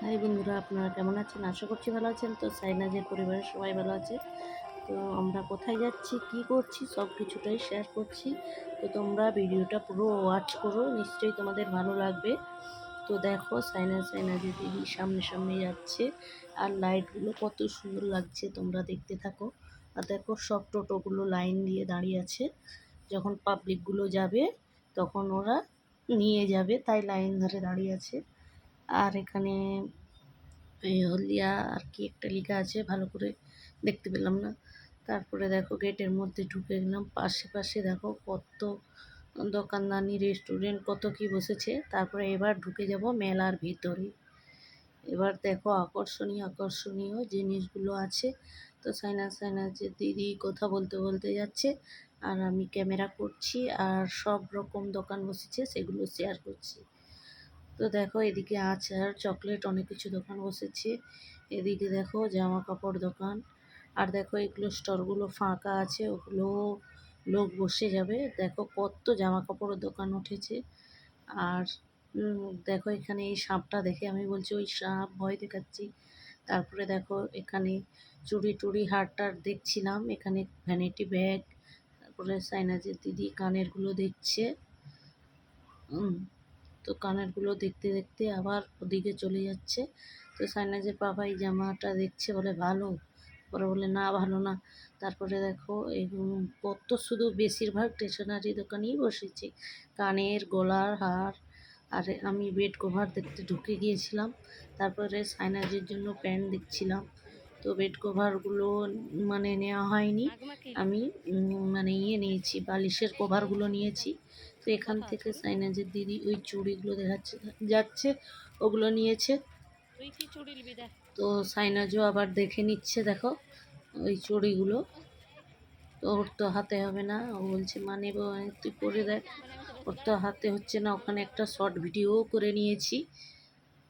High বন্ধুরা, আপনারা কেমন আছেন? আশা করছি ভালো আছেন। তো সাইনাজের পরিবারের সবাই ভালো আছে। তো আমরা কোথায় যাচ্ছি, কি করছি, সব কিছুটাই শেয়ার করছি। তো তোমরা ভিডিওটা পুরো ওয়াচ করো, নিশ্চয়ই তোমাদের ভালো লাগবে। তো দেখো সাইনা সাইনাজের দিদি সামনে সামনে যাচ্ছে। আর লাইটগুলো কত সুন্দর লাগছে, তোমরা দেখতে থাকো। আর দেখো, সব টোটোগুলো লাইন দিয়ে দাঁড়িয়ে আছে। যখন পাবলিকগুলো যাবে, তখন ওরা নিয়ে যাবে, তাই লাইন ধরে দাঁড়িয়ে আছে। আর এখানে হলদিয়া আর কি একটা লেখা আছে, ভালো করে দেখতে পেলাম না। তারপরে দেখো গেটের মধ্যে ঢুকে গেলাম, পাশে পাশে দেখো কত দোকানদানি, রেস্টুরেন্ট, কত কি বসেছে। তারপরে এবার ঢুকে যাব মেলার ভিতরে। এবার দেখো আকর্ষণীয় আকর্ষণীয় জিনিসগুলো আছে। তো সাইনা সাইনা যে দিদি কথা বলতে বলতে যাচ্ছে, আর আমি ক্যামেরা করছি, আর সব রকম দোকান বসেছে, সেগুলো শেয়ার করছি। তো দেখো এদিকে আচার চকলেট অনেক কিছু দোকান বসেছে। এদিকে দেখো জামা কাপড় দোকান। আর দেখো এগুলো স্টলগুলো ফাঁকা আছে, ওগুলো লোক বসে যাবে। দেখো কত জামা কাপড়ের দোকান উঠেছে। আর দেখো এখানে এই সাপটা দেখে আমি বলছি, ওই সাপ, ভয় দেখাচ্ছি। তারপরে দেখো এখানে হার টার দেখছিলাম। এখানে ভ্যানিটি ব্যাগ তারপরে সাইনাজের দিদি কানেরগুলো দেখছে। তো কানেরগুলো দেখতে দেখতে আবার ওদিকে চলে যাচ্ছে। তো সাইনাজের বাবা এই জামাটা দেখছে বলে, ভালো? পরে বলে, না, ভালো না। তারপরে দেখো কত শুধু বেশিরভাগ স্টেশনারি দোকানেই বসেছি। কানের, গলার হার, আর আমি বেড কভার দেখতে ঢুকে গিয়েছিলাম। তারপরে সাইনাজের জন্য প্যান্ট দেখছিলাম। তো বেড কভারগুলো মানে নেওয়া হয়নি। আমি মানে ইয়ে নিয়েছি, বালিশের কভারগুলো নিয়েছি। তো এখান থেকে সাইনাজের দিদি ওই চুড়িগুলো দেখাচ্ছে যাচ্ছে ওগুলো নিয়েছে। তো সাইনাজও আবার দেখে নিচ্ছে দেখো ওই চুড়িগুলো। তো ওর তো হাতে হবে না ও বলছে মা নেব তুই করে দেখ। ওর তো হাতে হচ্ছে না ওখানে একটা শর্ট ভিডিও করে নিয়েছি।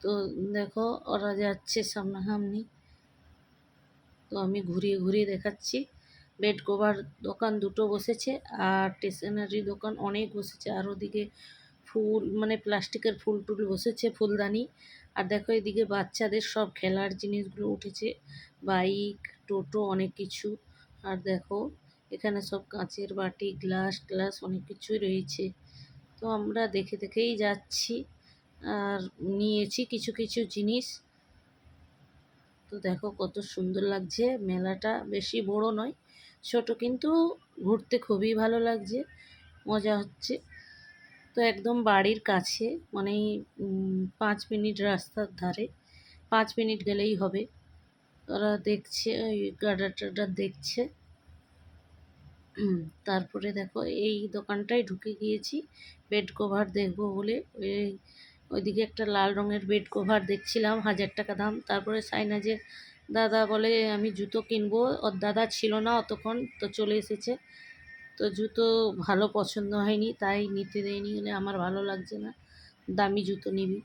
তো দেখো ওরা যাচ্ছে সামনাসামনি। তো আমি ঘুরিয়ে ঘুরিয়ে দেখাচ্ছি। বেড কভার দোকান দুটো বসেছে আর স্টেশনারি দোকান অনেক বসেছে। আর ওদিকে ফুল মানে প্লাস্টিকের ফুল টুল বসেছে, ফুলদানি। আর দেখো এদিকে বাচ্চাদের সব খেলার জিনিসগুলো উঠেছে, বাইক, টোটো অনেক কিছু। আর দেখো এখানে সব কাঁচের বাটি, গ্লাস গ্লাস অনেক কিছুই রয়েছে। তো আমরা দেখে দেখেই যাচ্ছি আর নিয়েছি কিছু কিছু জিনিস। তো দেখো কত সুন্দর লাগছে, মেলাটা বেশি বড় নয় ছোট কিন্তু ঘুরতে খুবই ভালো লাগছে, মজা হচ্ছে। তো একদম বাড়ির কাছে মানে পাঁচ মিনিট রাস্তার ধারে, পাঁচ মিনিট গেলেই হবে। ওরা দেখছে, ওই গাডার টাডার দেখছে। তারপরে দেখো, এই দোকানটায় ঢুকে গিয়েছি, বেড কভার দেখব বলে। ওই ওইদিকে একটা লাল রঙের বেড কভার দেখছিলাম, হাজার টাকা দাম। তারপরে সাইনাজের দাদা বলে, আমি জুতো কিনবো। ওর দাদা ছিল না অতক্ষণ, তো চলে এসেছে। তো জুতো ভালো পছন্দ হয়নি, তাই নিতে দেয়নি বলে আমার ভালো লাগছে না। দামি জুতো নিবি।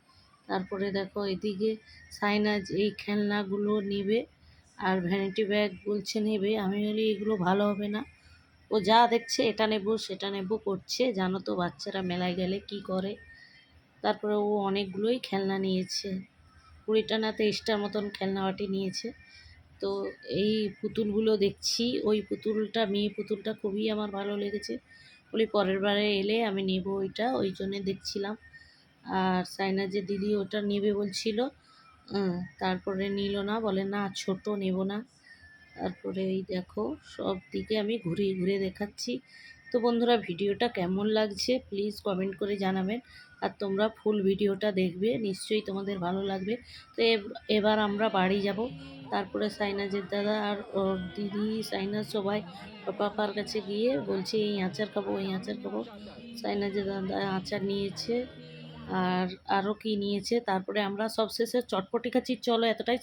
তারপরে দেখো এদিকে সাইনাজ এই খেলনাগুলো নেবে আর ভ্যানিটি ব্যাগ বলছে নেবে। আমি বলি, এগুলো ভালো হবে না। ও যা দেখছে, এটা নেব, সেটা নেব, করছে। জানো তো বাচ্চারা মেলায় গেলে কি করে? তারপরে ও অনেকগুলোই খেলনা নিয়েছে। কুড়িটা না তেইশটার মতন খেলনাবাটি নিয়েছে। তো এই পুতুলগুলো দেখছি। ওই পুতুলটা, মেয়ে পুতুলটা খুবই আমার ভালো লেগেছে। বলি, পরের বারে এলে আমি নেব ওইটা। ওই জন্যে দেখছিলাম। আর সাইনা যে দিদি ওটা নেবে বলছিল তারপরে নিল না। বলে, না, ছোট নেব না। তারপরে এই দেখো, সব দিকে আমি ঘুরিয়ে ঘুরে দেখাচ্ছি। তো বন্ধুরা, ভিডিওটা কেমন লাগছে, প্লিজ কমেন্ট করে জানাবেন। আর তোমরা ফুল ভিডিওটা দেখবে, নিশ্চয়ই তোমাদের ভালো লাগবে। তো এবার আমরা বাড়ি যাব। তারপরে সাইনাজের দাদা আর ওর দিদি সাইনাজ সবাই পাপার কাছে গিয়ে বলছে, এই আচার খাব, এই আচার খাব। সাইনাজের দাদা আচার নিয়েছে আর আরও কি নিয়েছে, তারপরে আমরা সবশেষে চটপটি খাচ্ছি। চলো এতটাই।